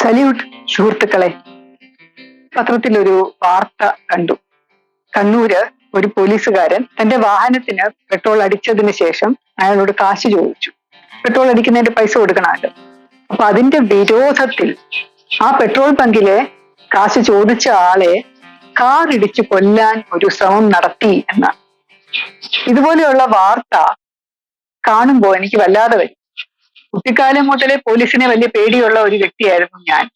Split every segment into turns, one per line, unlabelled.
Salute സുഹൃത്തുക്കളെ. പത്രത്തിൽ ഒരു വാർത്ത കണ്ടു. കണ്ണൂര് ഒരു പോലീസുകാരൻ തന്റെ വാഹനത്തിന് പെട്രോൾ അടിച്ചതിന് ശേഷം അയാളോട് കാശ് ചോദിച്ചു. പെട്രോൾ അടിക്കുന്നതിന്റെ പൈസ കൊടുക്കണമല്ലോ അപ്പൊ അതിന്റെ വിരോധത്തിൽ ആ പെട്രോൾ പങ്കിലെ കാശ് ചോദിച്ച ആളെ കാർ ഇടിച്ച് കൊല്ലാൻ ഒരു ശ്രമം നടത്തി എന്നാണ്. ഇതുപോലെയുള്ള വാർത്ത കാണുമ്പോൾ എനിക്ക് വല്ലാതെ വരും കുട്ടിക്കാലം മുതലേ പോലീസിനെ വലിയ പേടിയുള്ള ഒരു വ്യക്തിയായിരുന്നു ഞാൻ.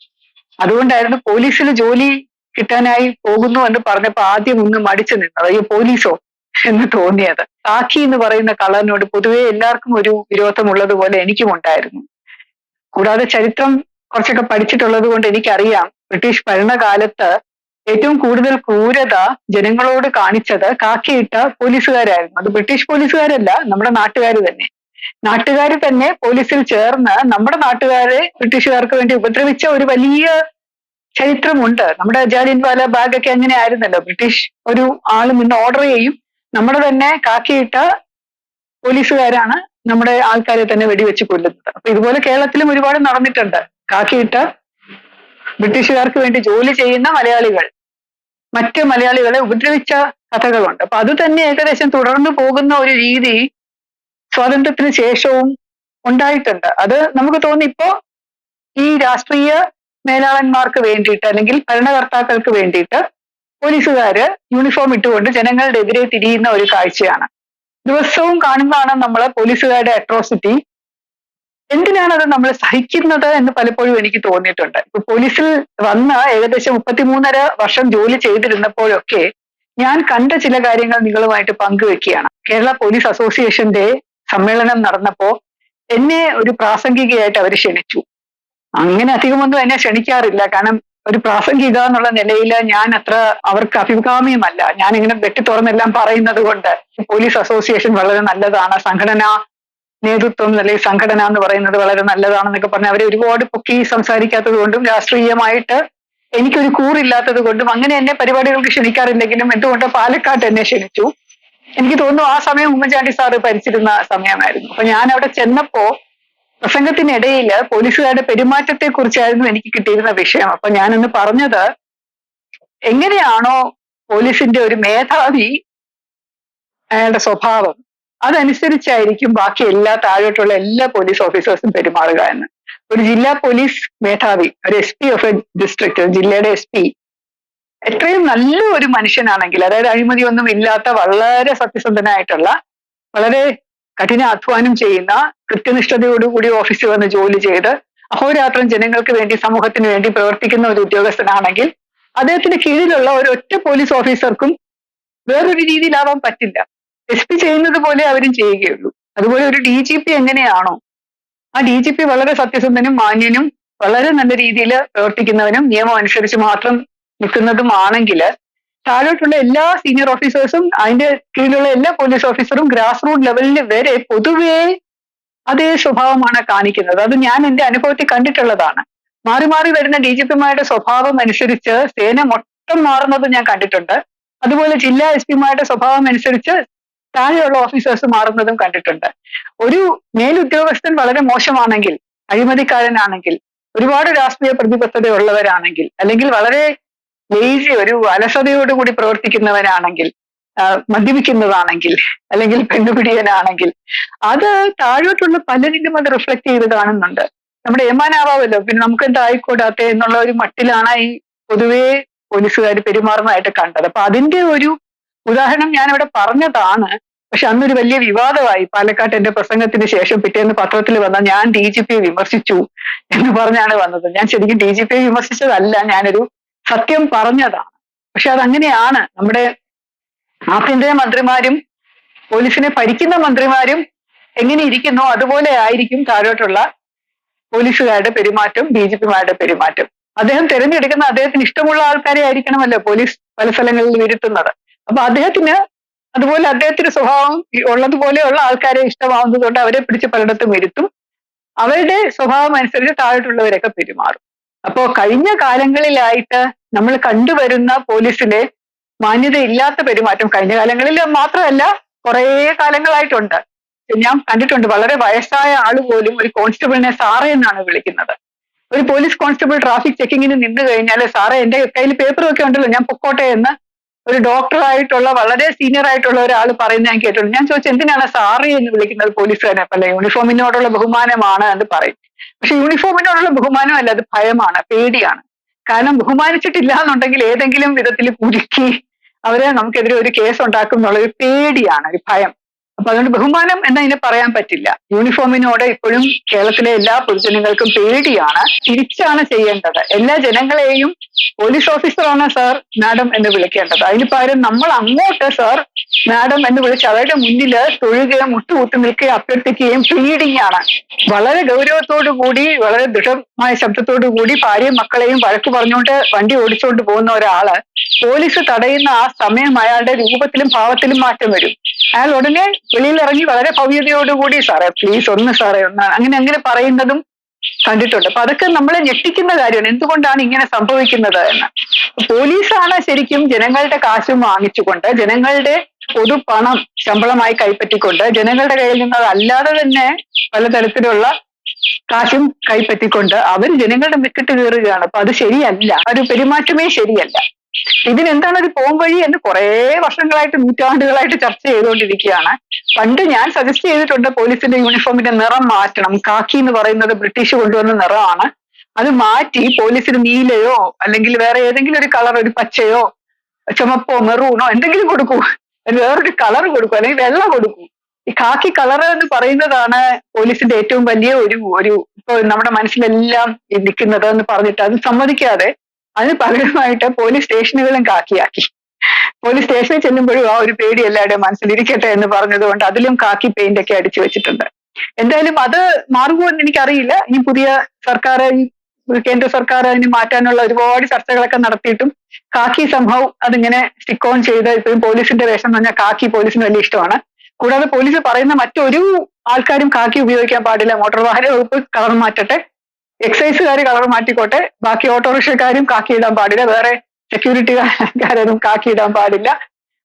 അതുകൊണ്ടായിരുന്നു പോലീസിൽ ജോലി കിട്ടാനായി പോകുന്നു എന്ന് പറഞ്ഞപ്പോ ആദ്യം ഒന്ന് മടിച്ചു നിന്നത്. അയ്യോ പോലീസോ എന്ന് തോന്നിയത്. കാക്കി എന്ന് പറയുന്ന കളറിനോട് പൊതുവെ എല്ലാവർക്കും ഒരു വിരോധമുള്ളത് പോലെ എനിക്കും ഉണ്ടായിരുന്നു. കൂടാതെ ചരിത്രം കുറച്ചൊക്കെ പഠിച്ചിട്ടുള്ളത് കൊണ്ട് എനിക്കറിയാം ബ്രിട്ടീഷ് ഭരണകാലത്ത് ഏറ്റവും കൂടുതൽ ക്രൂരത ജനങ്ങളോട് കാണിച്ചത് കാക്കിയിട്ട പോലീസുകാരായിരുന്നു. അത് ബ്രിട്ടീഷ് പോലീസുകാരല്ല നമ്മുടെ നാട്ടുകാർ തന്നെ. നാട്ടുകാർ തന്നെ പോലീസിൽ ചേർന്ന് നമ്മുടെ നാട്ടുകാരെ ബ്രിട്ടീഷുകാർക്ക് വേണ്ടി ഉപദ്രവിച്ച ഒരു വലിയ ചരിത്രമുണ്ട്. നമ്മുടെ ജാലിയൻ വാല ബാഗ് ഒക്കെ അങ്ങനെ ആയിരുന്നല്ലോ. ബ്രിട്ടീഷ് ഒരു ആൾ നിന്ന് ഓർഡർ ചെയ്യും. നമ്മുടെ തന്നെ കാക്കിയിട്ട പോലീസുകാരാണ് നമ്മുടെ ആൾക്കാരെ തന്നെ വെടിവെച്ച് കൊല്ലുന്നത്. അപ്പൊ ഇതുപോലെ കേരളത്തിലും ഒരുപാട് നടന്നിട്ടുണ്ട്. കാക്കിയിട്ട ബ്രിട്ടീഷുകാർക്ക് വേണ്ടി ജോലി ചെയ്യുന്ന മലയാളികൾ. മറ്റ് മലയാളികളെ ഉപദ്രവിച്ച കഥകളുണ്ട്. അപ്പൊ അത് തന്നെ ഏകദേശം തുടർന്നു പോകുന്ന ഒരു രീതി സ്വാതന്ത്ര്യത്തിന് ശേഷവും ഉണ്ടായിട്ടുണ്ട്. അത് നമുക്ക് തോന്നി ഇപ്പോ ഈ രാഷ്ട്രീയ മേലാളന്മാർക്ക് വേണ്ടിയിട്ട് അല്ലെങ്കിൽ ഭരണകർത്താക്കൾക്ക് വേണ്ടിയിട്ട് പോലീസുകാര് യൂണിഫോം ഇട്ടുകൊണ്ട് ജനങ്ങളുടെ എതിരെ തിരിയുന്ന ഒരു കാഴ്ചയാണ്. ദിവസവും കാണുന്നതാണ് നമ്മൾ പോലീസുകാരുടെ അട്രോസിറ്റി എന്തിനാണ് അത് നമ്മൾ സഹിക്കുന്നത് എന്ന് പലപ്പോഴും എനിക്ക് തോന്നിയിട്ടുണ്ട്. ഇപ്പൊ പോലീസിൽ വന്ന് ഏകദേശം മുപ്പത്തിമൂന്നര വർഷം ജോലി ചെയ്തിരുന്നപ്പോഴൊക്കെ ഞാൻ കണ്ട ചില കാര്യങ്ങൾ നിങ്ങളുമായിട്ട് പങ്കുവെക്കുകയാണ്. കേരള പോലീസ് അസോസിയേഷന്റെ സമ്മേളനം നടന്നപ്പോ എന്നെ ഒരു പ്രാസംഗികയായിട്ട് അവർ ക്ഷണിച്ചു. അങ്ങനെ അധികമൊന്നും എന്നെ ക്ഷണിക്കാറില്ല. കാരണം ഒരു പ്രാസംഗിക എന്നുള്ള നിലയിൽ ഞാൻ അത്ര അവർക്ക് അഭികാമ്യമല്ല. ഞാൻ ഇങ്ങനെ വെട്ടി തുറന്നെല്ലാം പറയുന്നത് കൊണ്ട് പോലീസ് അസോസിയേഷൻ വളരെ നല്ലതാണ്. സംഘടന നേതൃത്വം അല്ലെങ്കിൽ സംഘടന എന്ന് പറയുന്നത് വളരെ നല്ലതാണെന്നൊക്കെ പറഞ്ഞ് അവർ ഒരുപാട് പൊക്കി സംസാരിക്കാത്തത് കൊണ്ടും രാഷ്ട്രീയമായിട്ട് എനിക്കൊരു കൂറില്ലാത്തത് കൊണ്ടും അങ്ങനെ എന്നെ പരിപാടികൾക്ക് ക്ഷണിക്കാറില്ലെങ്കിലും എന്തുകൊണ്ടോ പാലക്കാട്ട് എന്നെ ക്ഷണിച്ചു. എനിക്ക് തോന്നുന്നു ആ സമയം ഉമ്മൻചാണ്ടി സാറ് ഭരിച്ചിരുന്ന സമയമായിരുന്നു. അപ്പൊ ഞാൻ അവിടെ ചെന്നപ്പോ പ്രസംഗത്തിനിടയിൽ പോലീസുകാരുടെ പെരുമാറ്റത്തെ കുറിച്ചായിരുന്നു എനിക്ക് കിട്ടിയിരുന്ന വിഷയം. അപ്പൊ ഞാനന്ന് പറഞ്ഞത് എങ്ങനെയാണോ പോലീസിന്റെ ഒരു മേധാവി അയാളുടെ സ്വഭാവം അതനുസരിച്ചായിരിക്കും ബാക്കി എല്ലാ താഴോട്ടുള്ള എല്ലാ പോലീസ് ഓഫീസേഴ്സും പെരുമാറുക എന്ന്. ഒരു ജില്ലാ പോലീസ് മേധാവി ഒരു S P of a district ജില്ലയുടെ എസ് പി എത്രയും നല്ല ഒരു മനുഷ്യനാണെങ്കിൽ അതായത് അഴിമതി ഒന്നും ഇല്ലാത്ത വളരെ സത്യസന്ധനായിട്ടുള്ള വളരെ കഠിന കഠിനാധ്വാനം ചെയ്യുന്ന കൃത്യനിഷ്ഠതയോടുകൂടി ഓഫീസിൽ വന്ന് ജോലി ചെയ്ത് അഹോരാത്രം ജനങ്ങൾക്ക് വേണ്ടി സമൂഹത്തിന് വേണ്ടി പ്രവർത്തിക്കുന്ന ഒരു ഉദ്യോഗസ്ഥനാണെങ്കിൽ അദ്ദേഹത്തിന് കീഴിലുള്ള ഒരു ഒറ്റ പോലീസ് ഓഫീസർക്കും വേറൊരു രീതിയിലാവാൻ പറ്റില്ല. എസ് പി ചെയ്യുന്നത് പോലെ അവരും ചെയ്യുകയുള്ളൂ. അതുപോലെ ഒരു ഡി ജി പി എങ്ങനെയാണോ ആ ഡി ജി പി വളരെ സത്യസന്ധനും മാന്യനും വളരെ നല്ല രീതിയിൽ പ്രവർത്തിക്കുന്നവനും നിയമം അനുസരിച്ച് മാത്രം നിൽക്കുന്നതുമാണെങ്കിൽ താഴോട്ടുള്ള എല്ലാ സീനിയർ ഓഫീസേഴ്സും അതിന്റെ കീഴിലുള്ള എല്ലാ പോലീസ് ഓഫീസറും ഗ്രാസ് റൂട്ട് ലെവലിൽ വരെ പൊതുവേ അതേ സ്വഭാവമാണ് കാണിക്കുന്നത്. അത് ഞാൻ എന്റെ അനുഭവത്തിൽ കണ്ടിട്ടുള്ളതാണ്. മാറി മാറി വരുന്ന ഡി ജി പിമാരുടെ സ്വഭാവം അനുസരിച്ച് സേന മൊത്തം മാറുന്നത് ഞാൻ കണ്ടിട്ടുണ്ട്. അതുപോലെ ജില്ലാ എസ് പിമാരുടെ സ്വഭാവം അനുസരിച്ച് താഴെയുള്ള ഓഫീസേഴ്സ് മാറുന്നതും കണ്ടിട്ടുണ്ട്. ഒരു മേലുദ്യോഗസ്ഥൻ വളരെ മോശമാണെങ്കിൽ അഴിമതിക്കാരനാണെങ്കിൽ ഒരുപാട് രാഷ്ട്രീയ പ്രതിബദ്ധതയുള്ളവരാണെങ്കിൽ അല്ലെങ്കിൽ വളരെ ലേസി ഒരു അലസതയോടുകൂടി പ്രവർത്തിക്കുന്നവനാണെങ്കിൽ മദ്യപിക്കുന്നതാണെങ്കിൽ അല്ലെങ്കിൽ പെണ്ണുപിടിയനാണെങ്കിൽ അത് താഴോട്ടുള്ള പലരിലും അത് റിഫ്ലക്ട് ചെയ്ത് കാണുന്നുണ്ട്. നമ്മുടെ ഏമാനാവാമല്ലോ പിന്നെ നമുക്ക് എന്താ ആയിക്കൂടാത്തെ എന്നുള്ള ഒരു മട്ടിലാണ് ഈ പൊതുവേ പോലീസുകാർ പെരുമാറുന്നതായിട്ട് കണ്ടത്. അപ്പൊ അതിന്റെ ഒരു ഉദാഹരണം ഞാൻ ഇവിടെ പറഞ്ഞതാണ്. പക്ഷെ അന്നൊരു വലിയ വിവാദമായി. പാലക്കാട്ട് എന്റെ പ്രസംഗത്തിന് ശേഷം പിറ്റേന്ന് പത്രത്തിൽ വന്ന ഞാൻ ഡി ജി പിയെ വിമർശിച്ചു എന്ന് പറഞ്ഞാണ് വന്നത്. ഞാൻ ശരിക്കും ഡി ജി പിയെ വിമർശിച്ചതല്ല. ഞാനൊരു സത്യം പറഞ്ഞതാണ് പക്ഷെ അതങ്ങനെയാണ്. നമ്മുടെ ആഭ്യന്തര മന്ത്രിമാരും പോലീസിനെ ഭരിക്കുന്ന മന്ത്രിമാരും എങ്ങനെ ഇരിക്കുന്നോ അതുപോലെ ആയിരിക്കും താഴോട്ടുള്ള പോലീസുകാരുടെ പെരുമാറ്റം ബി ജെ പിമാരുടെ പെരുമാറ്റം. അദ്ദേഹം തിരഞ്ഞെടുക്കുന്ന അദ്ദേഹത്തിന് ഇഷ്ടമുള്ള ആൾക്കാരെ ആയിരിക്കണമല്ലോ പോലീസ് പല സ്ഥലങ്ങളിൽ ഇരുത്തുന്നത്. അപ്പൊ അദ്ദേഹത്തിന് അതുപോലെ അദ്ദേഹത്തിന്റെ സ്വഭാവം ഉള്ളതുപോലെയുള്ള ആൾക്കാരെ ഇഷ്ടമാവുന്നത് കൊണ്ട് അവരെ പിടിച്ച് പലയിടത്തും ഇരുത്തും. അവരുടെ സ്വഭാവം അനുസരിച്ച് താഴോട്ടുള്ളവരൊക്കെ പെരുമാറും. അപ്പോ കഴിഞ്ഞ കാലങ്ങളിലായിട്ട് നമ്മൾ കണ്ടുവരുന്ന പോലീസിലെ മാന്യതയില്ലാത്ത പെരുമാറ്റം കഴിഞ്ഞ കാലങ്ങളിൽ മാത്രമല്ല കുറേ കാലങ്ങളായിട്ടുണ്ട്. ഞാൻ കണ്ടിട്ടുണ്ട് വളരെ വയസ്സായ ആൾ പോലും ഒരു കോൺസ്റ്റബിളിനെ സാറേ എന്നാണ് വിളിക്കുന്നത്. ഒരു പോലീസ് കോൺസ്റ്റബിൾ ട്രാഫിക് ചെക്കിങ്ങിന് നിന്ന് കഴിഞ്ഞാൽ സാറേ എന്റെ കയ്യിൽ പേപ്പറൊക്കെ ഉണ്ടല്ലോ ഞാൻ പൊക്കോട്ടെ എന്ന് ഒരു ഡോക്ടറായിട്ടുള്ള വളരെ സീനിയർ ആയിട്ടുള്ള ഒരാൾ പറയുന്നത് ഞാൻ കേട്ടിട്ടുണ്ട്. ഞാൻ ചോദിച്ചു എന്തിനാണ് സാറേ എന്ന് വിളിക്കുന്നത് പോലീസുകാരെ അല്ല യൂണിഫോമിനോടുള്ള ബഹുമാനമാണ് എന്ന് പറയും. പക്ഷെ യൂണിഫോമിനോടുള്ള ബഹുമാനം അല്ല അത് ഭയമാണ് പേടിയാണ്. കാരണം ബഹുമാനിച്ചിട്ടില്ല എന്നുണ്ടെങ്കിൽ ഏതെങ്കിലും വിധത്തിൽ കുരുക്കി അവരെ നമുക്കെതിരെ ഒരു കേസ് ഉണ്ടാക്കും എന്നുള്ള ഒരു പേടിയാണ് ഒരു ഭയം. അപ്പൊ അതുകൊണ്ട് ബഹുമാനം എന്നതിനെ പറയാൻ പറ്റില്ല. യൂണിഫോമിനോട് ഇപ്പോഴും കേരളത്തിലെ എല്ലാ പൊതുജനങ്ങൾക്കും പേടിയാണ് തിരിച്ചാണ് ചെയ്യേണ്ടത്. എല്ലാ ജനങ്ങളെയും പോലീസ് ഓഫീസറാണ് സാർ മാഡം എന്ന് വിളിക്കേണ്ടത്. അതിന് പകരം നമ്മൾ അങ്ങോട്ട് സാർ മാഡം എന്ന് വിളിച്ച് അവരുടെ മുന്നിൽ തൊഴുകയും മുട്ടുകുത്തി നിൽക്കുകയും അഭ്യർത്ഥിക്കുകയും പ്ലീഡിംഗ് ആണ്. വളരെ ഗൗരവത്തോടു കൂടി വളരെ ദൃഢമായ ശബ്ദത്തോടു കൂടി ഭാര്യയും മക്കളെയും വഴക്ക് പറഞ്ഞുകൊണ്ട് വണ്ടി ഓടിച്ചുകൊണ്ട് പോകുന്ന ഒരാൾ പോലീസ് തടയുന്ന ആ സമയം അയാളുടെ രൂപത്തിലും ഭാവത്തിലും മാറ്റം വരും. അയാൾ ഉടനെ വെളിയിൽ ഇറങ്ങി വളരെ ഭവ്യതയോടുകൂടി സാറേ പ്ലീസ് ഒന്ന് സാറേ ഒന്ന് അങ്ങനെ അങ്ങനെ പറയുന്നതും കണ്ടിട്ടുണ്ട്. അപ്പൊ അതൊക്കെ നമ്മളെ ഞെട്ടിക്കുന്ന കാര്യമാണ്. എന്തുകൊണ്ടാണ് ഇങ്ങനെ സംഭവിക്കുന്നത് എന്ന്. പോലീസാണ് ശരിക്കും ജനങ്ങളുടെ കാശും വാങ്ങിച്ചുകൊണ്ട് ജനങ്ങളുടെ പൊതു പണം ശമ്പളമായി കൈപ്പറ്റിക്കൊണ്ട് ജനങ്ങളുടെ കയ്യിൽ നിന്ന് അതല്ലാതെ തന്നെ പലതരത്തിലുള്ള കാശും കൈപ്പറ്റിക്കൊണ്ട് അവർ ജനങ്ങളുടെ മിക്കിട്ട് കയറുകയാണ് അപ്പൊ അത് ശരിയല്ല. ആ ഒരു പെരുമാറ്റമേ ശരിയല്ല. ഇതിനെന്താണ് ഒരു പോം വഴി എന്ന് കുറേ വർഷങ്ങളായിട്ട് നൂറ്റാണ്ടുകളായിട്ട് ചർച്ച ചെയ്തുകൊണ്ടിരിക്കുകയാണ്. പണ്ട് ഞാൻ സജസ്റ്റ് ചെയ്തിട്ടുണ്ട് പോലീസിന്റെ യൂണിഫോമിന്റെ നിറം മാറ്റണം. കാക്കി എന്ന് പറയുന്നത് ബ്രിട്ടീഷ് കൊണ്ടുവന്ന നിറമാണ്. അത് മാറ്റി പോലീസിന് നീലയോ അല്ലെങ്കിൽ വേറെ ഏതെങ്കിലും ഒരു കളർ ഒരു പച്ചയോ ചുമപ്പോ മെറൂണോ എന്തെങ്കിലും കൊടുക്കൂ. വേറൊരു കളർ കൊടുക്കൂ അല്ലെങ്കിൽ വെള്ള കൊടുക്കൂ. ഈ കാക്കി കളർ എന്ന് പറയുന്നതാണ് പോലീസിന്റെ ഏറ്റവും വലിയ ഒരു ഒരു ഇപ്പൊ നമ്മുടെ മനസ്സിലെല്ലാം നിൽക്കുന്നത് എന്ന് പറഞ്ഞിട്ട് അത് സമ്മതിക്കാതെ അതിന് പകരമായിട്ട് പോലീസ് സ്റ്റേഷനുകളും കാക്കിയാക്കി. പോലീസ് സ്റ്റേഷനിൽ ചെല്ലുമ്പോഴും ആ ഒരു പേടി എല്ലാവരുടെയും മനസ്സിലിരിക്കട്ടെ എന്ന് പറഞ്ഞതുകൊണ്ട് അതിലും കാക്കി പെയിന്റ് ഒക്കെ അടിച്ചു വെച്ചിട്ടുണ്ട്. എന്തായാലും അത് മാറുമോ എന്ന് എനിക്കറിയില്ല. ഈ പുതിയ സർക്കാർ കേന്ദ്ര സർക്കാർ അതിന് മാറ്റാനുള്ള ഒരുപാട് ചർച്ചകളൊക്കെ നടത്തിയിട്ടും കാക്കി സംഭവം അതിങ്ങനെ സ്റ്റിക്ക് ഓൺ ചെയ്ത് ഇപ്പോഴും പോലീസിന്റെ വേഷം എന്ന് പറഞ്ഞാൽ കാക്കി പോലീസിന് വലിയ ഇഷ്ടമാണ്. കൂടാതെ പോലീസ് പറയുന്ന മറ്റൊരു ആൾക്കാരും കാക്കി ഉപയോഗിക്കാൻ പാടില്ല. മോട്ടോർ വാഹന വകുപ്പ് കളർ മാറ്റട്ടെ. എക്സൈസുകാർ കളർ മാറ്റിക്കോട്ടെ. ബാക്കി ഓട്ടോറിക്ഷക്കാരും കാക്കി ഇടാൻ പാടില്ല. വേറെ സെക്യൂരിറ്റിക്കാരും കാക്കി ഇടാൻ പാടില്ല.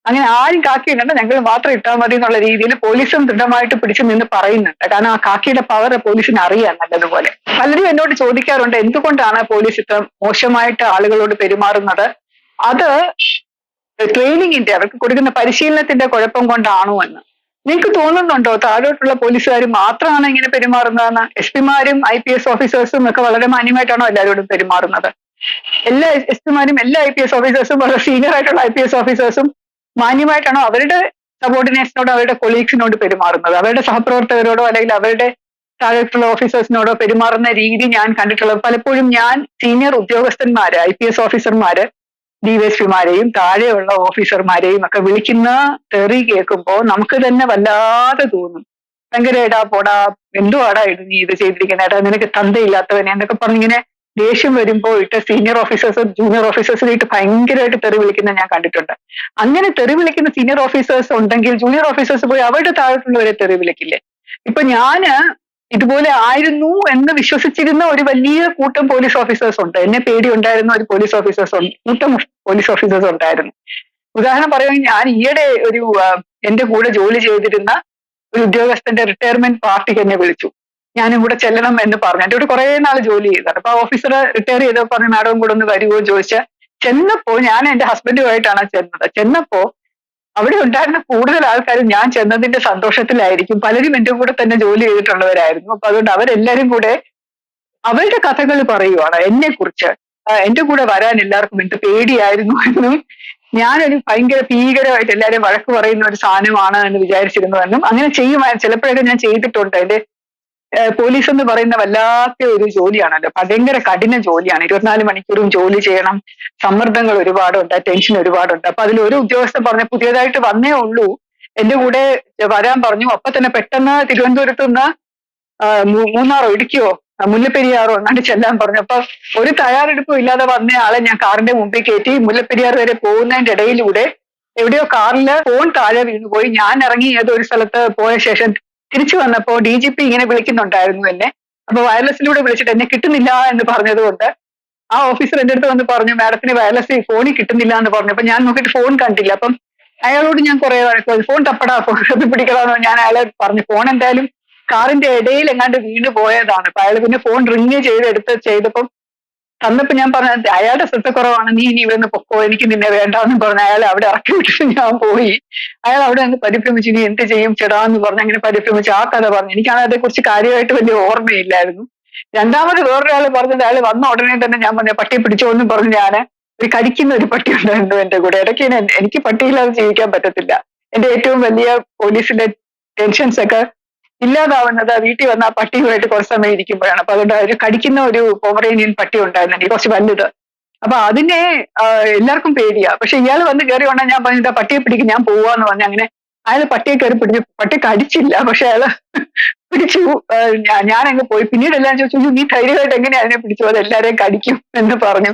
അങ്ങനെ ആരും കാക്കി ഇടണ്ട. ഞങ്ങൾ മാത്രം ഇട്ടാൽ മതി എന്നുള്ള രീതിയിൽ പോലീസും ദൃഢമായിട്ട് പിടിച്ചു നിന്ന് പറയുന്നുണ്ട്. കാരണം ആ കാക്കിയുടെ പവർ പോലീസിന് അറിയാം നല്ലതുപോലെ. പലരും എന്നോട് ചോദിക്കാറുണ്ട് എന്തുകൊണ്ടാണ് പോലീസ് ഇത്ര മോശമായിട്ട് ആളുകളോട് പെരുമാറുന്നത്? അത് ട്രെയിനിങ്ങിന്റെ അവർക്ക് കൊടുക്കുന്ന പരിശീലനത്തിന്റെ കുഴപ്പം കൊണ്ടാണോ എന്ന്. നിങ്ങൾക്ക് തോന്നുന്നുണ്ടോ? താഴോട്ടുള്ള പോലീസുകാർ മാത്രമാണ് ഇങ്ങനെ പെരുമാറുന്നതെന്ന്? എസ് പിമാരും ഐ പി എസ് ഓഫീസേഴ്സും ഒക്കെ വളരെ മാന്യമായിട്ടാണോ എല്ലാവരോടും പെരുമാറുന്നത്? എല്ലാ എസ് പിമാരും എല്ലാ ഐ പി എസ് ഓഫീസേഴ്സും വളരെ സീനിയർ ആയിട്ടുള്ള ഐ പി എസ് ഓഫീസേഴ്സും മാന്യമായിട്ടാണോ അവരുടെ സബോർഡിനേഷനോടോ അവരുടെ കൊളീഗ്സിനോട് പെരുമാറുന്നത്? അവരുടെ സഹപ്രവർത്തകരോടോ അല്ലെങ്കിൽ അവരുടെ താഴെയുള്ള ഓഫീസേഴ്സിനോടോ പെരുമാറുന്ന രീതി ഞാൻ കണ്ടിട്ടുള്ളത്. പലപ്പോഴും ഞാൻ സീനിയർ ഉദ്യോഗസ്ഥന്മാര് ഐ പി എസ് ഓഫീസർമാര് ഡിവൈഎസ്പിമാരെയും താഴെയുള്ള ഓഫീസർമാരെയും ഒക്കെ വിളിക്കുന്ന തെറി കേൾക്കുമ്പോൾ നമുക്ക് തന്നെ വല്ലാതെ തോന്നും. ഭയങ്കര എടാ പോടാ എന്തുവാടാ ഇത് നീ ഇത് ചെയ്തിരിക്കുന്ന? എടാ നിനക്ക് തന്തയില്ലാത്തവനെ? എന്നൊക്കെ പറഞ്ഞിങ്ങനെ ദേഷ്യം വരുമ്പോൾ ഇട്ട് സീനിയർ ഓഫീസേഴ്സ് ജൂനിയർ ഓഫീസേഴ്സിനായിട്ട് ഭയങ്കരമായിട്ട് തെറി വിളിക്കുന്ന ഞാൻ കണ്ടിട്ടുണ്ട്. അങ്ങനെ തെറി വിളിക്കുന്ന സീനിയർ ഓഫീസേഴ്സ് ഉണ്ടെങ്കിൽ ജൂനിയർ ഓഫീസേഴ്സ് പോയി അവരുടെ താഴെയുള്ളവരെ തെറി വിളിക്കില്ലേ? ഇപ്പൊ ഞാൻ ഇതുപോലെ ആയിരുന്നു എന്ന് വിശ്വസിച്ചിരുന്ന ഒരു വലിയ കൂട്ടം പോലീസ് ഓഫീസേഴ്സ് ഉണ്ട്. എന്നെ പേടി ഉണ്ടായിരുന്ന ഒരു പോലീസ് ഓഫീസേഴ്സ് ഉണ്ട് കൂട്ടം പോലീസ് ഓഫീസേഴ്സ് ഉണ്ടായിരുന്നു. ഉദാഹരണം പറയുകയാണെങ്കിൽ ഞാൻ ഈയിടെ ഒരു എന്റെ കൂടെ ജോലി ചെയ്തിരുന്ന ഒരു ഉദ്യോഗസ്ഥന്റെ റിട്ടയർമെന്റ് പാർട്ടിക്ക് എന്നെ വിളിച്ചു. ഞാനും കൂടെ ചെല്ലണം എന്ന് പറഞ്ഞു. എന്റെ കൂടെ കുറെ നാൾ ജോലി ചെയ്തത് അപ്പൊ ഓഫീസർ റിട്ടയർ ചെയ്തോ പറഞ്ഞു മാഡവും കൂടെ ഒന്ന് വരുമോ ചോദിച്ചാൽ ചെന്നപ്പോ ഞാൻ എന്റെ ഹസ്ബൻഡുമായിട്ടാണ് ചെന്നത്. ചെന്നപ്പോ അവിടെ ഉണ്ടായിരുന്ന കൂടുതൽ ആൾക്കാരും ഞാൻ ചെന്നതിന്റെ സന്തോഷത്തിലായിരിക്കും. പലരും എന്റെ കൂടെ തന്നെ ജോലി ചെയ്തിട്ടുള്ളവരായിരുന്നു. അപ്പൊ അതുകൊണ്ട് അവരെല്ലാരും കൂടെ അവരുടെ കഥകൾ പറയുവാണ് എന്നെ കുറിച്ച് എന്റെ കൂടെ വരാൻ എല്ലാവർക്കും എന്ത് പേടിയായിരുന്നു എന്നും ഞാനൊരു ഭയങ്കര ഭീകരമായിട്ട് എല്ലാവരും വഴക്ക് പറയുന്ന ഒരു സാധനമാണ് എന്ന് വിചാരിച്ചിരുന്നു എന്നും അങ്ങനെ ചെയ്യുമായിരുന്നു ചിലപ്പോഴൊക്കെ ഞാൻ ചെയ്തിട്ടുണ്ട്. എന്റെ പോലീസ് എന്ന് പറയുന്ന വല്ലാത്ത ഒരു ജോലിയാണല്ലോ. ഭയങ്കര കഠിന ജോലിയാണ്. ഇരുപത്തിനാല് മണിക്കൂറും ജോലി ചെയ്യണം. സമ്മർദ്ദങ്ങൾ ഒരുപാടുണ്ട് ടെൻഷൻ ഒരുപാടുണ്ട്. അപ്പൊ അതിൽ ഒരു ഉദ്യോഗസ്ഥൻ പറഞ്ഞ പുതിയതായിട്ട് വന്നേ ഉള്ളൂ. എന്റെ കൂടെ വരാൻ പറഞ്ഞു. അപ്പൊ തന്നെ പെട്ടെന്ന് തിരുവനന്തപുരത്ത് നിന്ന് മൂന്നാറോ ഇടുക്കിയോ മുല്ലപ്പെരിയാറോ എന്നാണ്ട് ചെല്ലാൻ പറഞ്ഞു. അപ്പൊ ഒരു തയ്യാറെടുപ്പും ഇല്ലാതെ വന്ന ആളെ ഞാൻ കാറിന്റെ മുമ്പിൽ കയറ്റി മുല്ലപ്പെരിയാർ വരെ പോകുന്നതിന്റെ ഇടയിലൂടെ എവിടെയോ കാറിൽ ഫോൺ താഴെ വീണുപോയി. ഞാൻ ഇറങ്ങി ഏതോ ഒരു സ്ഥലത്ത് പോയ ശേഷം തിരിച്ചു വന്നപ്പോ ഡി ജി പി ഇങ്ങനെ വിളിക്കുന്നുണ്ടായിരുന്നു എന്നെ. അപ്പൊ വയർലെസ്സിലൂടെ വിളിച്ചിട്ട് എന്നെ കിട്ടുന്നില്ല എന്ന് പറഞ്ഞതുകൊണ്ട് ആ ഓഫീസർ എന്റെ അടുത്ത് വന്ന് പറഞ്ഞു മാഡത്തിന് വയർലെസ് ഫോണിൽ കിട്ടുന്നില്ല എന്ന് പറഞ്ഞു. അപ്പൊ ഞാൻ നോക്കിയിട്ട് ഫോൺ കണ്ടില്ല. അപ്പം അയാളോട് ഞാൻ കുറെ ഫോൺ തപ്പടാ ഫോൺ പിടിക്കടാന്ന് ഞാൻ അയാളെ പറഞ്ഞു. ഫോൺ എന്തായാലും കാറിന്റെ ഇടയിൽ എങ്ങാണ്ട് വീണ് പോയതാണ്. അപ്പൊ അയാൾ പിന്നെ ഫോൺ റിങ് ചെയ്ത് എടുത്ത് ചെയ്തപ്പം തന്നപ്പോ ഞാൻ പറഞ്ഞ അയാളുടെ ശ്രദ്ധക്കുറവാണ് നീ ഇനി ഇവിടെ നിന്ന് പൊക്കോ എനിക്ക് നിന്നെ വേണ്ടെന്ന് പറഞ്ഞ അയാൾ അവിടെ ഇറക്കി വിട്ടിട്ട് ഞാൻ പോയി. അയാൾ അവിടെ നിന്ന് പരിഭ്രമിച്ചു. നീ എന്ത് ചെയ്യും? ചേടാ എന്ന് പറഞ്ഞ് അങ്ങനെ പരിഭ്രമിച്ചു. ആ കഥ പറഞ്ഞു. എനിക്കാണ് അതേക്കുറിച്ച് കാര്യമായിട്ട് വലിയ ഓർമ്മയില്ലായിരുന്നു. രണ്ടാമത് വേറൊരാൾ പറഞ്ഞത് അയാൾ വന്ന ഉടനെ തന്നെ ഞാൻ പറഞ്ഞ പട്ടിയെ പിടിച്ചോന്ന് പറഞ്ഞു ഞാൻ ഒരു കടിക്കുന്ന ഒരു പട്ടി ഉണ്ടായിരുന്നു എന്റെ കൂടെ. ഇടയ്ക്ക് എനിക്ക് പട്ടിയില്ലാതെ ജീവിക്കാൻ പറ്റത്തില്ല. എന്റെ ഏറ്റവും വലിയ പോലീസിന്റെ ടെൻഷൻസ് ഒക്കെ ഇല്ലാതാവുന്നത് വീട്ടിൽ വന്ന ആ പട്ടിയുമായിട്ട് കുറച്ച് സമയം ഇരിക്കുമ്പോഴാണ്. അപ്പൊ അതുകൊണ്ട് ഒരു കടിക്കുന്ന ഒരു പോമറേനിയൻ പട്ടി ഉണ്ടായിരുന്നു. കുറച്ച് വലുത്. അപ്പൊ അതിനെ എല്ലാവർക്കും പേടിയാ. പക്ഷെ ഇയാൾ വന്ന് കയറി വേണം ഞാൻ പറഞ്ഞു "ഇതാ പട്ടിയെ പിടിക്കും ഞാൻ പോവാന്ന് പറഞ്ഞു. അങ്ങനെ അയാൾ പട്ടിയെ കയറി പിടിച്ചു പട്ടി കടിച്ചില്ല. പക്ഷെ അയാൾ പിടിച്ചു ഞാൻ അങ്ങ് പോയി. പിന്നീട് എല്ലാം ചോദിച്ചു നീ ധൈര്യമായിട്ട് എങ്ങനെ അതിനെ പിടിച്ചു? അത് എല്ലാരെയും കടിക്കും എന്ന് പറഞ്ഞു.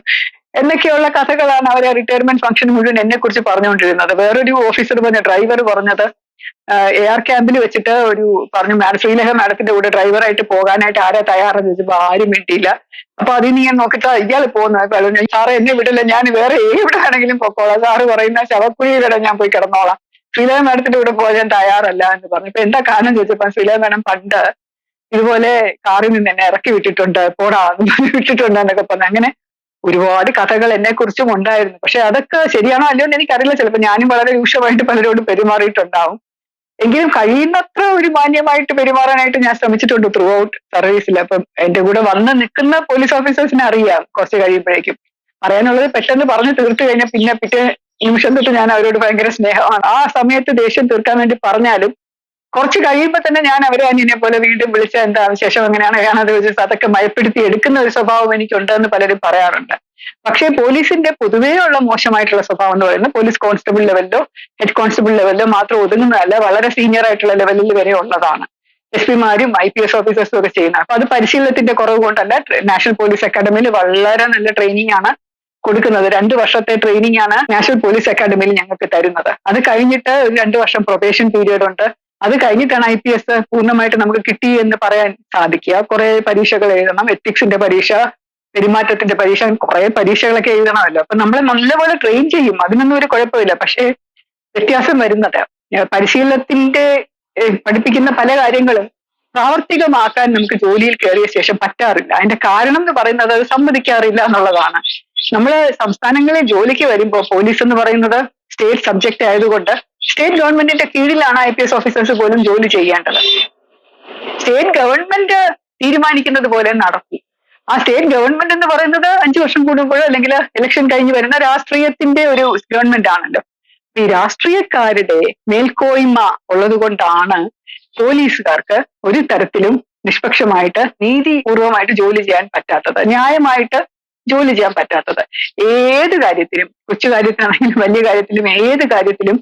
എന്നൊക്കെയുള്ള കഥകളാണ് അവരെ റിട്ടയർമെന്റ് ഫംഗ്ഷൻ മുഴുവൻ എന്നെ കുറിച്ച് പറഞ്ഞുകൊണ്ടിരുന്നത്. വേറൊരു ഓഫീസർ പറഞ്ഞ ഡ്രൈവർ പറഞ്ഞത് എ ആർ ക്യാമ്പിൽ വെച്ചിട്ട് ഒരു പറഞ്ഞു മാഡം ശ്രീലേഖ മാഡത്തിന്റെ കൂടെ ഡ്രൈവറായിട്ട് പോകാനായിട്ട് ആരാ തയ്യാറെന്ന് ചോദിച്ചപ്പോ ആരും വേണ്ടിയില്ല അപ്പൊ അതിന് ഞാൻ നോക്കിട്ട് ഇയാൾ പോകുന്നത് സാറ് എന്നെ വിടില്ല. ഞാൻ വേറെ എവിടെ വേണമെങ്കിലും പൊക്കോളാം. സാറ് പറയുന്ന ശവക്കുഴിയിലൂടെ ഞാൻ പോയി കിടന്നോളാം. ശ്രീലേഖ മാഡത്തിന്റെ കൂടെ പോകാൻ ഞാൻ തയ്യാറല്ല എന്ന് പറഞ്ഞു. ഇപ്പൊ എന്താ കാരണം ചോദിച്ചപ്പോ ശ്രീലേഖ മാഡം പണ്ട് ഇതുപോലെ കാറിൽ നിന്ന് എന്നെ ഇറക്കി വിട്ടിട്ടുണ്ട്. പോടാ എന്ന് വിട്ടിട്ടുണ്ട് എന്നൊക്കെ പറഞ്ഞു. അങ്ങനെ ഒരുപാട് കഥകൾ എന്നെ കുറിച്ചും ഉണ്ടായിരുന്നു. പക്ഷെ അതൊക്കെ ശരിയാണോ അല്ലയോ എന്ന് എനിക്കറിയില്ല. ചിലപ്പോൾ ഞാനും വളരെ രൂക്ഷമായിട്ട് പലരോടും പെരുമാറിയിട്ടുണ്ടാവും. എങ്കിലും കഴിയുന്നത്ര ഒരു മാന്യമായിട്ട് പെരുമാറാനായിട്ട് ഞാൻ ശ്രമിച്ചിട്ടുണ്ട് ത്രൂ ഔട്ട് സർവീസിൽ അപ്പം എന്റെ കൂടെ വന്ന് നിൽക്കുന്ന പോലീസ് ഓഫീസേഴ്സിനെ അറിയാം കുറച്ച് കഴിയുമ്പോഴേക്കും. അറിയാനുള്ളത് പെട്ടെന്ന് പറഞ്ഞു തീർത്തു കഴിഞ്ഞാൽ പിന്നെ പിറ്റേ നിമിഷം തൊട്ട് ഞാൻ അവരോട് ഭയങ്കര സ്നേഹമാണ്. ആ സമയത്ത് ദേഷ്യം തീർക്കാൻ വേണ്ടി പറഞ്ഞാലും കുറച്ച് കഴിയുമ്പോൾ തന്നെ ഞാൻ അവരെ അന്യനെ പോലെ വീണ്ടും വിളിച്ച എന്താ വിശേഷം എങ്ങനെയാണ് കാണാതെ വെച്ച് അതൊക്കെ മയപ്പെടുത്തി എടുക്കുന്ന ഒരു സ്വഭാവം എനിക്കുണ്ടെന്ന് പലരും പറയാറുണ്ട്. പക്ഷേ പോലീസിന്റെ പൊതുവേ ഉള്ള മോശമായിട്ടുള്ള സ്വഭാവം എന്ന് പറയുന്നത് പോലീസ് കോൺസ്റ്റബിൾ ലെവലിലോ ഹെഡ് കോൺസ്റ്റബിൾ ലെവലിലോ മാത്രം ഒതുങ്ങുന്നതല്ല വളരെ സീനിയർ ആയിട്ടുള്ള ലെവലിൽ വരെ ഉള്ളതാണ്. എസ് പിമാരും ഐ പി എസ് ഓഫീസേഴ്സും ഒക്കെ ചെയ്യുന്നത്. അപ്പൊ അത് പരിശീലനത്തിന്റെ കുറവ് കൊണ്ടല്ല നാഷണൽ പോലീസ് അക്കാഡമിയിൽ വളരെ നല്ല ട്രെയിനിങ് ആണ് കൊടുക്കുന്നത്. രണ്ടു വർഷത്തെ ട്രെയിനിങ് ആണ് നാഷണൽ പോലീസ് അക്കാഡമിയിൽ ഞങ്ങൾക്ക് തരുന്നത്. അത് കഴിഞ്ഞിട്ട് ഒരു രണ്ടു വർഷം പ്രൊബേഷൻ പീരീഡ് ഉണ്ട്. അത് കഴിഞ്ഞിട്ടാണ് ഐ പി എസ് പൂർണമായിട്ട് നമുക്ക് കിട്ടി എന്ന് പറയാൻ സാധിക്കുക. കുറെ പരീക്ഷകൾ എഴുതണം. എത്തിക്സിന്റെ പരീക്ഷ പെരുമാറ്റത്തിന്റെ പരീക്ഷ കുറെ പരീക്ഷകളൊക്കെ എഴുതണമല്ലോ. അപ്പൊ നമ്മളെ നല്ലപോലെ ട്രെയിൻ ചെയ്യും. അതിനൊന്നും ഒരു കുഴപ്പമില്ല. പക്ഷേ വ്യത്യാസം വരുന്നത്. പരിശീലനത്തിന്റെ പഠിപ്പിക്കുന്ന പല കാര്യങ്ങളും പ്രാവർത്തികമാക്കാൻ നമുക്ക് ജോലിയിൽ കയറിയ ശേഷം പറ്റാറില്ല. അതിന്റെ കാരണം എന്ന് പറയുന്നത് അത് സമ്മതിക്കാറില്ല എന്നുള്ളതാണ്. നമ്മൾ സംസ്ഥാനങ്ങളിൽ ജോലിക്ക് വരുമ്പോൾ പോലീസ് എന്ന് പറയുന്നത് സ്റ്റേറ്റ് സബ്ജക്റ്റ് ആയതുകൊണ്ട് സ്റ്റേറ്റ് ഗവൺമെന്റിന്റെ കീഴിലാണ് ഐ പി എസ് ഓഫീസേഴ്സ് പോലും ജോലി ചെയ്യേണ്ടത്. സ്റ്റേറ്റ് ഗവൺമെന്റ് തീരുമാനിക്കുന്നത് പോലെ നടത്തി ആ സ്റ്റേറ്റ് ഗവൺമെന്റ് എന്ന് പറയുന്നത് അഞ്ചു വർഷം കൂടുമ്പോഴോ അല്ലെങ്കിൽ ഇലക്ഷൻ കഴിഞ്ഞ് വരുന്ന രാഷ്ട്രീയത്തിന്റെ ഒരു ഗവൺമെന്റ് ആണല്ലോ. ഈ രാഷ്ട്രീയക്കാരുടെ മേൽക്കോയ്മ ഉള്ളത് കൊണ്ടാണ് പോലീസുകാർക്ക് ഒരു തരത്തിലും നിഷ്പക്ഷമായിട്ട് നീതിപൂർവമായിട്ട് ജോലി ചെയ്യാൻ പറ്റാത്തത് ന്യായമായിട്ട് ജോലി ചെയ്യാൻ പറ്റാത്തത്. ഏത് കാര്യത്തിലും കൊച്ചു കാര്യത്തിനാണെങ്കിലും വലിയ കാര്യത്തിലും ഏത് കാര്യത്തിലും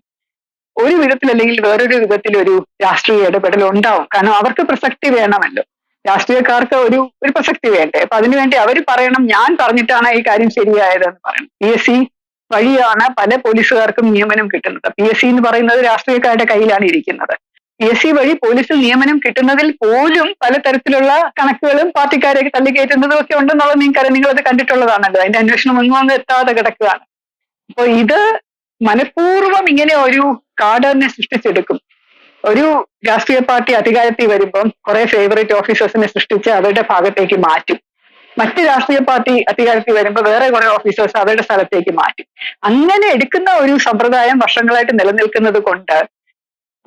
ഒരു വിധത്തിൽ അല്ലെങ്കിൽ വേറൊരു വിധത്തിൽ ഒരു രാഷ്ട്രീയ ഇടപെടൽ ഉണ്ടാവും. കാരണം അവർക്ക് പ്രസക്തി വേണമല്ലോ. രാഷ്ട്രീയക്കാർക്ക് ഒരു ഒരു പ്രസക്തി വേണ്ടേ? അപ്പൊ അതിനുവേണ്ടി അവർ പറയണം ഞാൻ പറഞ്ഞിട്ടാണ് ഈ കാര്യം ശരിയായതെന്ന് പറയണം. പി എസ് സി വഴിയാണ് പല പോലീസുകാർക്കും നിയമനം കിട്ടുന്നത്. പി എസ് സി എന്ന് പറയുന്നത് രാഷ്ട്രീയക്കാരുടെ കയ്യിലാണ് ഇരിക്കുന്നത്. പി എസ് സി വഴി പോലീസിൽ നിയമനം കിട്ടുന്നതിൽ പോലും പലതരത്തിലുള്ള കണക്കുകളും പാർട്ടിക്കാരെ തള്ളിക്കയറ്റുന്നതും ഒക്കെ ഉണ്ടെന്നുള്ളത് നിങ്ങൾ അത് കണ്ടിട്ടുള്ളതാണല്ലോ. അതിന്റെ അന്വേഷണം ഒന്നും അങ്ങ് എത്താതെ കിടക്കുകയാണ്. അപ്പൊ ഇത് മനഃപൂർവം ഇങ്ങനെ ഒരു കാടനെ സൃഷ്ടിച്ചെടുക്കും. ഒരു രാഷ്ട്രീയ പാർട്ടി അധികാരത്തിൽ വരുമ്പം കുറെ ഫേവറേറ്റ് ഓഫീസേഴ്സിനെ സൃഷ്ടിച്ച് അവരുടെ ഭാഗത്തേക്ക് മാറ്റും. മറ്റു രാഷ്ട്രീയ പാർട്ടി അധികാരത്തിൽ വരുമ്പോൾ വേറെ കുറെ ഓഫീസേഴ്സ് അവരുടെ സ്ഥലത്തേക്ക് മാറ്റും. അങ്ങനെ എടുക്കുന്ന ഒരു സമ്പ്രദായം വർഷങ്ങളായിട്ട് നിലനിൽക്കുന്നത് കൊണ്ട്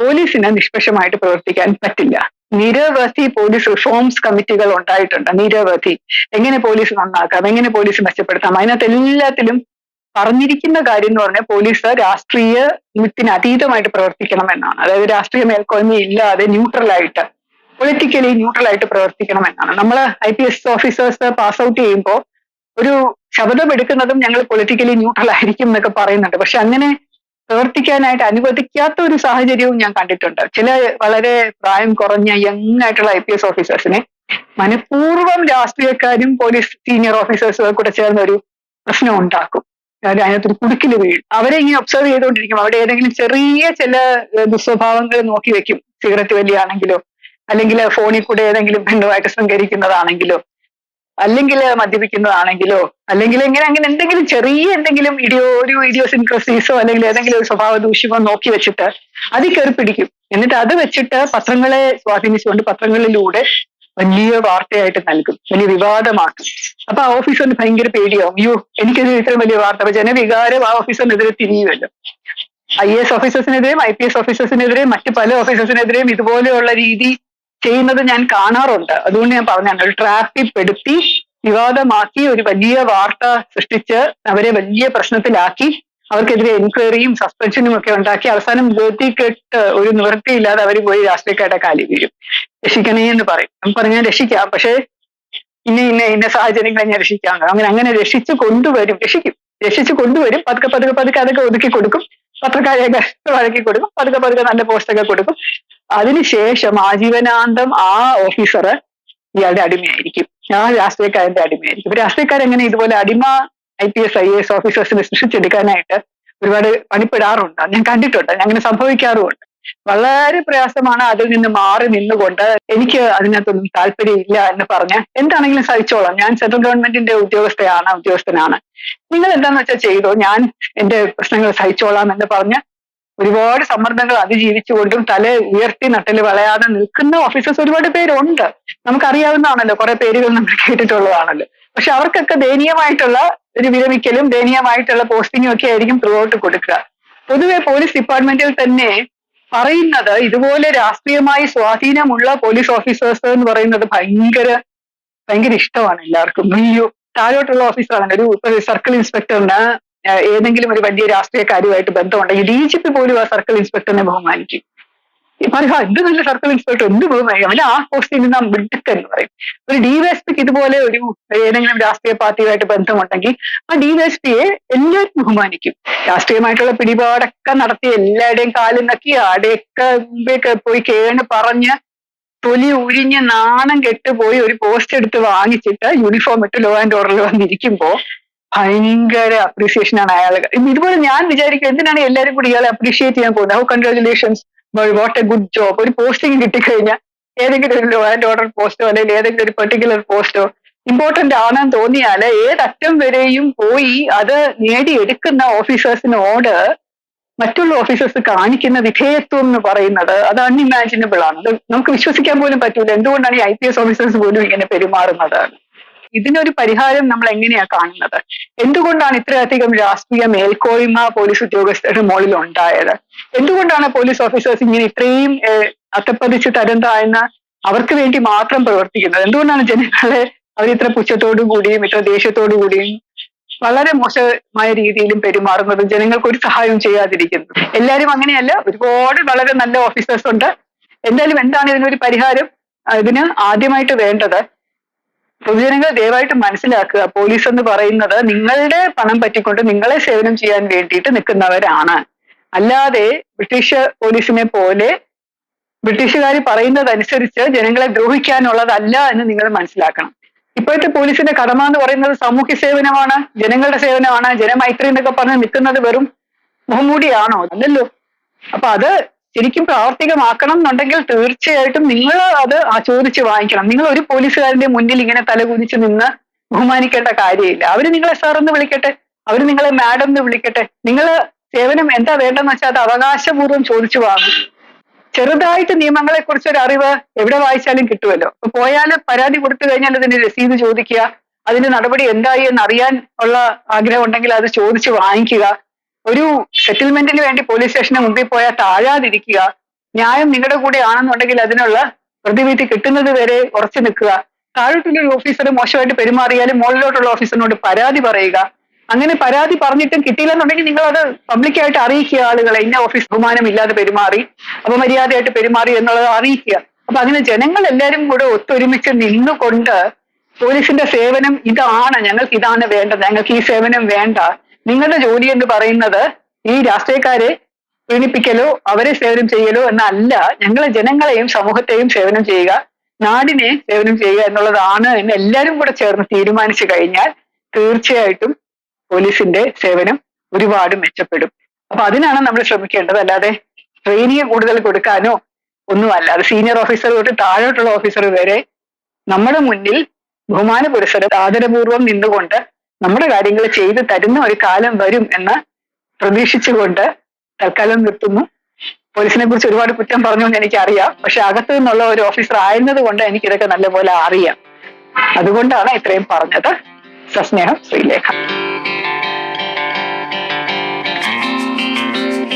പോലീസിന് നിഷ്പക്ഷമായിട്ട് പ്രവർത്തിക്കാൻ പറ്റില്ല. നിരവധി പോലീസ് റിഫോംസ് കമ്മിറ്റികൾ ഉണ്ടായിട്ടുണ്ട്. നിരവധി. എങ്ങനെ പോലീസ് നന്നാക്കാം? എങ്ങനെ പോലീസ് മെച്ചപ്പെടുത്താം? അതിനകത്ത് എല്ലാത്തിലും പറഞ്ഞിരിക്കുന്ന കാര്യം എന്ന് പറഞ്ഞാൽ പോലീസ് രാഷ്ട്രീയത്തിന് അതീതമായിട്ട് പ്രവർത്തിക്കണം എന്നാണ്. അതായത് രാഷ്ട്രീയ മേൽക്കോയ്മ ഇല്ലാതെ ന്യൂട്രലായിട്ട് പൊളിറ്റിക്കലി ന്യൂട്രലായിട്ട് പ്രവർത്തിക്കണം എന്നാണ്. നമ്മൾ I P S officers pass out ചെയ്യുമ്പോൾ ഒരു ശബ്ദം എടുക്കുന്നതും ഞങ്ങൾ പൊളിറ്റിക്കലി ന്യൂട്രൽ ആയിരിക്കും എന്നൊക്കെ പറയുന്നുണ്ട്. പക്ഷെ അങ്ങനെ പ്രവർത്തിക്കാനായിട്ട് അനുവദിക്കാത്ത ഒരു സാഹചര്യവും ഞാൻ കണ്ടിട്ടുണ്ട്. ചില വളരെ പ്രായം കുറഞ്ഞ യങ് ആയിട്ടുള്ള ഐ പി എസ് ഓഫീസേഴ്സിനെ മനഃപൂർവം രാഷ്ട്രീയക്കാരും പോലീസ് സീനിയർ ഓഫീസേഴ്സും കൂടെ ചേർന്ന ഒരു പ്രശ്നം ഉണ്ടാക്കും. അതിനകത്തൊരു കുടുക്കിൽ വീഴും. അവരെ ഇങ്ങനെ ഒബ്സർവ് ചെയ്തുകൊണ്ടിരിക്കും. അവിടെ ഏതെങ്കിലും ചെറിയ ചില ദുസ്വഭാവങ്ങൾ നോക്കി വെക്കും. സിഗരറ്റ് വലിയാണെങ്കിലോ അല്ലെങ്കിൽ ഫോണിൽ കൂടെ ഏതെങ്കിലും പെണ്ണുമായിട്ട് ശൃംഗരിക്കുന്നതാണെങ്കിലോ അല്ലെങ്കിൽ മദ്യപിക്കുന്നതാണെങ്കിലോ അല്ലെങ്കിൽ ഇങ്ങനെ അങ്ങനെ എന്തെങ്കിലും ചെറിയ എന്തെങ്കിലും ഇഡിയോ ഒരു ഇഡിയോസിൻക്രസീസോ അല്ലെങ്കിൽ ഏതെങ്കിലും ഒരു സ്വഭാവ ദൂഷ്യമോ നോക്കി വെച്ചിട്ട് അതിൽ കയറി പിടിക്കും. എന്നിട്ട് അത് വെച്ചിട്ട് പത്രങ്ങളെ സ്വാധീനിച്ചുകൊണ്ട് പത്രങ്ങളിലൂടെ വലിയ വാർത്തയായിട്ട് നൽകും. വലിയ വിവാദമാക്കും അപ്പൊ ആ ഓഫീസറിന് ഭയങ്കര പേടിയാവും. അയ്യോ എനിക്കെതിരെ ഇത്രയും വലിയ വാർത്ത. അപ്പൊ ജനവികാരം ആ ഓഫീസറിനെതിരെ തിരിയുമല്ലോ. ഐ എസ് ഓഫീസേഴ്സിനെതിരെയും ഐ പി എസ് ഓഫീസേഴ്സിനെതിരെയും മറ്റ് പല ഓഫീസേഴ്സിനെതിരെയും ഇതുപോലെയുള്ള രീതി ചെയ്യുന്നത് ഞാൻ കാണാറുണ്ട്. അതുകൊണ്ട് ഞാൻ പറഞ്ഞാണ് ഒരു ട്രാഫിൽ പെടുത്തി വിവാദമാക്കി ഒരു വലിയ വാർത്ത സൃഷ്ടിച്ച് അവരെ വലിയ പ്രശ്നത്തിലാക്കി അവർക്കെതിരെ എൻക്വയറിയും സസ്പെൻഷനും ഒക്കെ ഉണ്ടാക്കി അവസാനം കെട്ട് ഒരു നിവൃത്തിയില്ലാതെ അവർ പോയി രാഷ്ട്രീയക്കാരുടെ കാലി വീഴും. രക്ഷിക്കണേ എന്ന് പറയും നമുക്ക് പറഞ്ഞാൽ രക്ഷിക്കാം. പക്ഷേ ഇന്ന ഇന്ന ഇന്ന സാഹചര്യങ്ങളെ ഞാൻ രക്ഷിക്കാം. അങ്ങനെ അങ്ങനെ രക്ഷിച്ച് കൊണ്ടുവരും. രക്ഷിക്കും. രക്ഷിച്ച് കൊണ്ടുവരും. പതുക്കെ പതുക്കെ പതുക്കെ അതൊക്കെ ഒതുക്കി കൊടുക്കും. പത്രക്കാരെയൊക്കെ വഴക്കി കൊടുക്കും. പതുക്കെ പതുക്കെ നല്ല പോസ്റ്റൊക്കെ കൊടുക്കും. അതിനുശേഷം ആജീവനാന്തം ആ ഓഫീസർ ഇയാളുടെ അടിമയായിരിക്കും. ആ രാഷ്ട്രീയക്കാരന്റെ അടിമയായിരിക്കും. രാഷ്ട്രീയക്കാരെങ്ങനെ ഇതുപോലെ അടിമ I P S I S ഓഫീസേഴ്സിനെ സൃഷ്ടിച്ചെടുക്കാനായിട്ട് ഒരുപാട് പണിപ്പെടാറുണ്ട്. ഞാൻ കണ്ടിട്ടുണ്ട്. അങ്ങനെ സംഭവിക്കാറുമുണ്ട്. വളരെ പ്രയാസമാണ് അതിൽ നിന്ന് മാറി നിന്നുകൊണ്ട്. എനിക്ക് അതിനകത്തൊന്നും താല്പര്യമില്ല എന്ന് പറഞ്ഞ് എന്താണെങ്കിലും സഹിച്ചോളാം. ഞാൻ സെൻട്രൽ ഗവൺമെന്റിന്റെ ഉദ്യോഗസ്ഥയാണ് ഉദ്യോഗസ്ഥനാണ്. നിങ്ങൾ എന്താന്ന് വെച്ചാൽ ചെയ്തോ? ഞാൻ എന്റെ പ്രശ്നങ്ങൾ സഹിച്ചോളാം എന്ന് പറഞ്ഞ് ഒരുപാട് സമ്മർദ്ദങ്ങൾ അതിജീവിച്ചുകൊണ്ടും തല ഉയർത്തി നട്ടൽ വളയാതെ നിൽക്കുന്ന ഓഫീസേഴ്സ് ഒരുപാട് പേരുണ്ട്. നമുക്കറിയാവുന്നതാണല്ലോ കുറെ പേരുകൾ നമ്മൾ കേട്ടിട്ടുള്ളതാണല്ലോ. പക്ഷെ അവർക്കൊക്കെ ദയനീയമായിട്ടുള്ള ഒരു വിരമിക്കലും ദയനീയമായിട്ടുള്ള പോസ്റ്റിങ്ങും ഒക്കെ ആയിരിക്കും ത്രൂ ഔട്ട് കൊടുക്കുക. പൊതുവെ പോലീസ് ഡിപ്പാർട്ട്മെന്റിൽ തന്നെ പറയുന്നത് ഇതുപോലെ രാഷ്ട്രീയമായി സ്വാധീനമുള്ള പോലീസ് ഓഫീസേഴ്സ് എന്ന് പറയുന്നത് ഭയങ്കര ഭയങ്കര ഇഷ്ടമാണ് എല്ലാവർക്കും. അയ്യോ താഴോട്ടുള്ള ഓഫീസറാണ് ഒരു സർക്കിൾ ഇൻസ്പെക്ടറിന് ഏതെങ്കിലും ഒരു വലിയ രാഷ്ട്രീയക്കാരുമായിട്ട് ബന്ധമുണ്ടെങ്കിൽ ഡി ജി പി പോലും ആ സർക്കിൾ ഇൻസ്പെക്ടറിനെ ബഹുമാനിക്കും. പറയുക എന്ത് നല്ല സർക്കിൾ ഇൻസ്പെക്ടർ എന്ത് ബഹുമാനിക്കും അവന് ആ പോസ്റ്റിൽ നിന്ന് മിടുക്കൻ എന്ന് പറയും. ഒരു ഡിവൈഎസ്പിക്ക് ഇതുപോലെ ഒരു ഏതെങ്കിലും രാഷ്ട്രീയ പാർട്ടിയുമായിട്ട് ബന്ധമുണ്ടെങ്കിൽ ആ ഡിവൈഎസ്പിയെ എല്ലാവരും ബഹുമാനിക്കും. രാഷ്ട്രീയമായിട്ടുള്ള പിടിപാടൊക്കെ നടത്തി എല്ലാവരുടെയും കാലും നക്കി ആടെയൊക്കെ പോയി കേണ് പറഞ്ഞ് തൊലി ഉരിഞ്ഞ് നാണം കെട്ടുപോയി ഒരു പോസ്റ്റ് എടുത്ത് വാങ്ങിച്ചിട്ട് യൂണിഫോം ഇട്ട് ലോ ആൻഡ് ഓർഡറിൽ വന്നിരിക്കുമ്പോ ഭയങ്കര അപ്രീസിയേഷൻ ആണ് അയാൾ ഇതുപോലെ ഞാൻ വിചാരിക്കും എന്തിനാണ് എല്ലാവരും കൂടി ഇയാളെ അപ്രീഷിയേറ്റ് ചെയ്യാൻ പോകുന്നത്? How congratulations what a good job ഒരു പോസ്റ്റിംഗ് കിട്ടിക്കഴിഞ്ഞാൽ ഏതെങ്കിലും ഒരു ലോ ആൻഡ് ഓർഡർ പോസ്റ്റോ അല്ലെങ്കിൽ ഏതെങ്കിലും ഒരു പെർട്ടിക്കുലർ പോസ്റ്റോ ഇമ്പോർട്ടന്റ് ആണെന്ന് തോന്നിയാൽ ഏതറ്റം വരെയും പോയി അത് നേടിയെടുക്കുന്ന ഓഫീസേഴ്സിനോട് മറ്റുള്ള ഓഫീസേഴ്സ് കാണിക്കുന്ന വിധേയത്വം എന്ന് പറയുന്നത് അത് അൺഇമാജിനബിൾ ആണ്. നമുക്ക് വിശ്വസിക്കാൻ പോലും പറ്റൂല. എന്തുകൊണ്ടാണ് ഈ ഐ പി എസ് ഓഫീസേഴ്സ് പോലും ഇങ്ങനെ പെരുമാറുന്നത്? ഇതിനൊരു പരിഹാരം നമ്മൾ എങ്ങനെയാ കാണുന്നത്? എന്തുകൊണ്ടാണ് ഇത്രയധികം രാഷ്ട്രീയ മേൽക്കോയ്മ പോലീസ് ഉദ്യോഗസ്ഥരുടെ മുകളിൽ ഉണ്ടായത് എന്തുകൊണ്ടാണ് പോലീസ് ഓഫീസേഴ്സ് ഇങ്ങനെ ഇത്രയും അത്തപ്പതിച്ച് തരം താഴ്ന്ന അവർക്ക് വേണ്ടി മാത്രം പ്രവർത്തിക്കുന്നത്? എന്തുകൊണ്ടാണ് ജനങ്ങളെ അവർ ഇത്ര പുച്ഛത്തോടു കൂടിയും ഇത്ര ദേഷ്യത്തോടു കൂടിയും വളരെ മോശമായ രീതിയിലും പെരുമാറുന്നത്? ജനങ്ങൾക്ക് ഒരു സഹായവും ചെയ്യാതിരിക്കുന്നു. എല്ലാവരും അങ്ങനെയല്ല ഒരുപാട് വളരെ നല്ല ഓഫീസേഴ്സ് ഉണ്ട്. എന്തായാലും എന്താണ് ഇതിനൊരു പരിഹാരം? ഇതിന് ആദ്യമായിട്ട് വേണ്ടത് പൊതുജനങ്ങൾ ദയവായിട്ട് മനസ്സിലാക്കുക. പോലീസ് എന്ന് പറയുന്നത് നിങ്ങളുടെ പണം പറ്റിക്കൊണ്ട് നിങ്ങളെ സേവനം ചെയ്യാൻ വേണ്ടിയിട്ട് നിൽക്കുന്നവരാണ്. അല്ലാതെ ബ്രിട്ടീഷ് പോലീസിനെ പോലെ ബ്രിട്ടീഷുകാർ പറയുന്നതനുസരിച്ച് ജനങ്ങളെ ദ്രോഹിക്കാനുള്ളതല്ല എന്ന് നിങ്ങൾ മനസ്സിലാക്കണം. ഇപ്പോഴത്തെ പോലീസിന്റെ കടമ എന്ന് പറയുന്നത് സാമൂഹ്യ സേവനമാണ് ജനങ്ങളുടെ സേവനമാണ് ജനമൈത്രി എന്നൊക്കെ പറഞ്ഞ് നിൽക്കുന്നത് വെറും മുഹമ്മൂടിയാണോ? അല്ലല്ലോ. അപ്പൊ അത് ശരിക്കും പ്രാവർത്തികമാക്കണം എന്നുണ്ടെങ്കിൽ തീർച്ചയായിട്ടും നിങ്ങൾ അത് ചോദിച്ച് വാങ്ങിക്കണം. നിങ്ങൾ ഒരു പോലീസുകാരന്റെ മുന്നിൽ ഇങ്ങനെ തലകുനിച്ച് നിന്ന് ബഹുമാനിക്കേണ്ട കാര്യമില്ല. അവർ നിങ്ങളെ സാർ എന്ന് വിളിക്കട്ടെ. അവർ നിങ്ങളെ മാഡം എന്ന് വിളിക്കട്ടെ. നിങ്ങൾ സേവനം എന്താ വേണ്ടെന്ന് വെച്ചാൽ അത് അവകാശപൂർവം ചോദിച്ചു വാങ്ങും. ചെറുതായിട്ട് നിയമങ്ങളെ കുറിച്ച് ഒരു അറിവ് എവിടെ വായിച്ചാലും കിട്ടുമല്ലോ. അപ്പൊ പോയാൽ പരാതി കൊടുത്തു കഴിഞ്ഞാൽ അതിന് രസീത് ചോദിക്കുക. അതിന്റെ നടപടി എന്തായി എന്ന് അറിയാൻ ഉള്ള ആഗ്രഹം ഉണ്ടെങ്കിൽ അത് ചോദിച്ചു വാങ്ങിക്കുക. ഒരു സെറ്റിൽമെന്റിന് വേണ്ടി പോലീസ് സ്റ്റേഷന് മുമ്പിൽ പോയാൽ താഴാതിരിക്കുക. ന്യായം നിങ്ങളുടെ കൂടെ ആണെന്നുണ്ടെങ്കിൽ അതിനുള്ള പ്രതിവിധി കിട്ടുന്നത് വരെ ഉറച്ചു നിൽക്കുക. താഴോട്ടുള്ള ഒരു ഓഫീസർ മോശമായിട്ട് പെരുമാറിയാലും മുകളിലോട്ടുള്ള ഓഫീസറിനോട് പരാതി പറയുക. അങ്ങനെ പരാതി പറഞ്ഞിട്ടും കിട്ടിയില്ലെന്നുണ്ടെങ്കിൽ നിങ്ങൾ അത് പബ്ലിക്കായിട്ട് അറിയിക്കുക. ആളുകളെ ഇന്ന ഓഫീസ് ബഹുമാനം ഇല്ലാതെ പെരുമാറി അപമര്യാദയായിട്ട് പെരുമാറി എന്നുള്ളത് അറിയിക്കുക. അപ്പൊ അങ്ങനെ ജനങ്ങൾ എല്ലാവരും കൂടെ ഒത്തൊരുമിച്ച് നിന്നുകൊണ്ട് പോലീസിന്റെ സേവനം ഇതാണ് ഞങ്ങൾക്ക് ഇതാണ് വേണ്ടത് ഞങ്ങൾക്ക് ഈ സേവനം വേണ്ട. നിങ്ങളുടെ ജോലി എന്ന് പറയുന്നത് ഈ രാഷ്ട്രീയക്കാരെ പീഡിപ്പിക്കലോ അവരെ സേവനം ചെയ്യലോ എന്നല്ല. ഞങ്ങളെ ജനങ്ങളെയും സമൂഹത്തെയും സേവനം ചെയ്യുക നാടിനെ സേവനം ചെയ്യുക എന്നുള്ളതാണ് എന്ന് എല്ലാവരും കൂടെ ചേർന്ന് തീരുമാനിച്ചു കഴിഞ്ഞാൽ തീർച്ചയായിട്ടും പോലീസിന്റെ സേവനം ഒരുപാട് മെച്ചപ്പെടും. അപ്പൊ അതിനാണ് നമ്മൾ ശ്രമിക്കേണ്ടത്. അല്ലാതെ ട്രെയിനിങ് കൂടുതൽ കൊടുക്കാനോ ഒന്നുമല്ല. അത് സീനിയർ ഓഫീസർ തൊട്ട് താഴോട്ടുള്ള ഓഫീസർ വരെ നമ്മുടെ മുന്നിൽ ബഹുമാന പുരസരം ആദരപൂർവം നിന്നുകൊണ്ട് നമ്മുടെ കാര്യങ്ങൾ ചെയ്തു തരുന്ന ഒരു കാലം വരും എന്ന് പ്രതീക്ഷിച്ചുകൊണ്ട് തൽക്കാലം നിർത്തുന്നു. പോലീസിനെ കുറിച്ച് ഒരുപാട് കുറ്റം എന്ന് എനിക്കറിയാം. പക്ഷെ അകത്തു നിന്നുള്ള ഒരു ഓഫീസർ ആയിരുന്നത് കൊണ്ട് എനിക്ക് ഇതൊക്കെ നല്ലപോലെ അറിയാം. അതുകൊണ്ടാണ് ഇത്രയും പറഞ്ഞത്. സസ്നേഹം ശ്രീലേഖ.